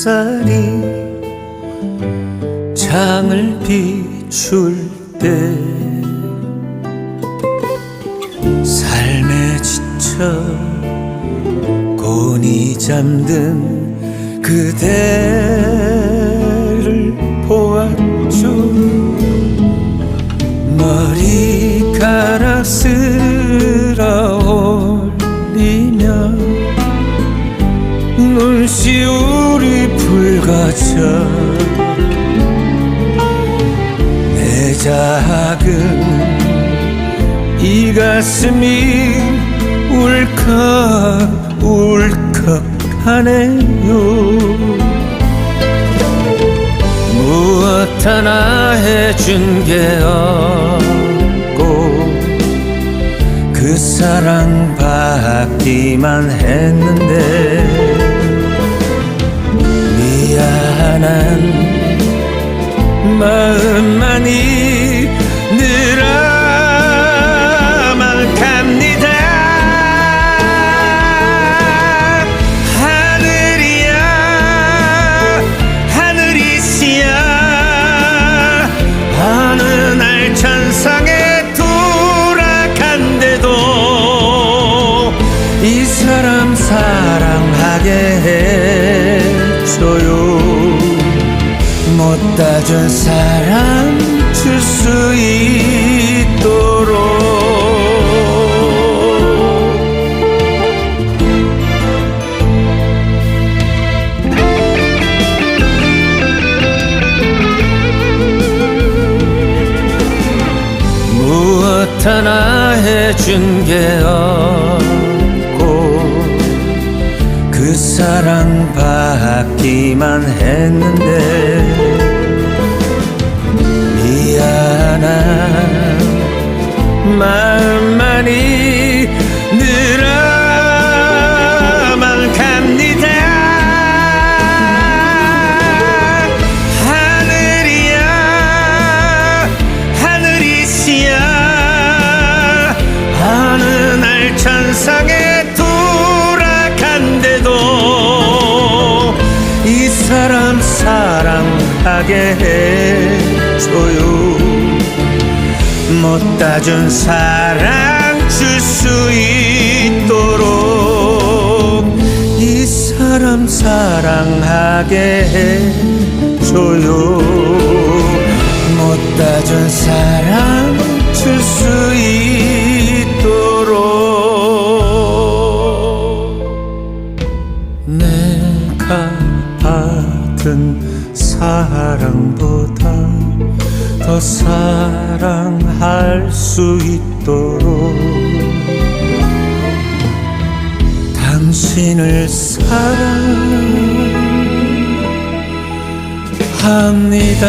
햇살이 장을 비출 때 삶에 지쳐 곤히 잠든 그대를 보았죠. 머리카락 쓸 내 작은 이 가슴이 울컥 울컥하네요. 무엇 하나 해준 게 없고 그 사랑 받기만 했는데 미안한 마음만이 늘 아만갑니다. 하늘이야 하늘이시야. 어느 날 천상에 돌아간대도 이 사람 사랑하게 해줘요. 못 다 준 사랑 줄 수 있도록. 무엇 하나 해준 게 없 사랑 받기만 했는데 미안한 마음만이 늘 아만갑니다. 하늘이야 하늘이시야 어느 날 천상에 하게 해줘요. 못다 준 사랑 줄 수 있도록 이 사람 사랑하게 해줘요. 못다 준 사랑 사랑할 수 있도록 당신을 사랑합니다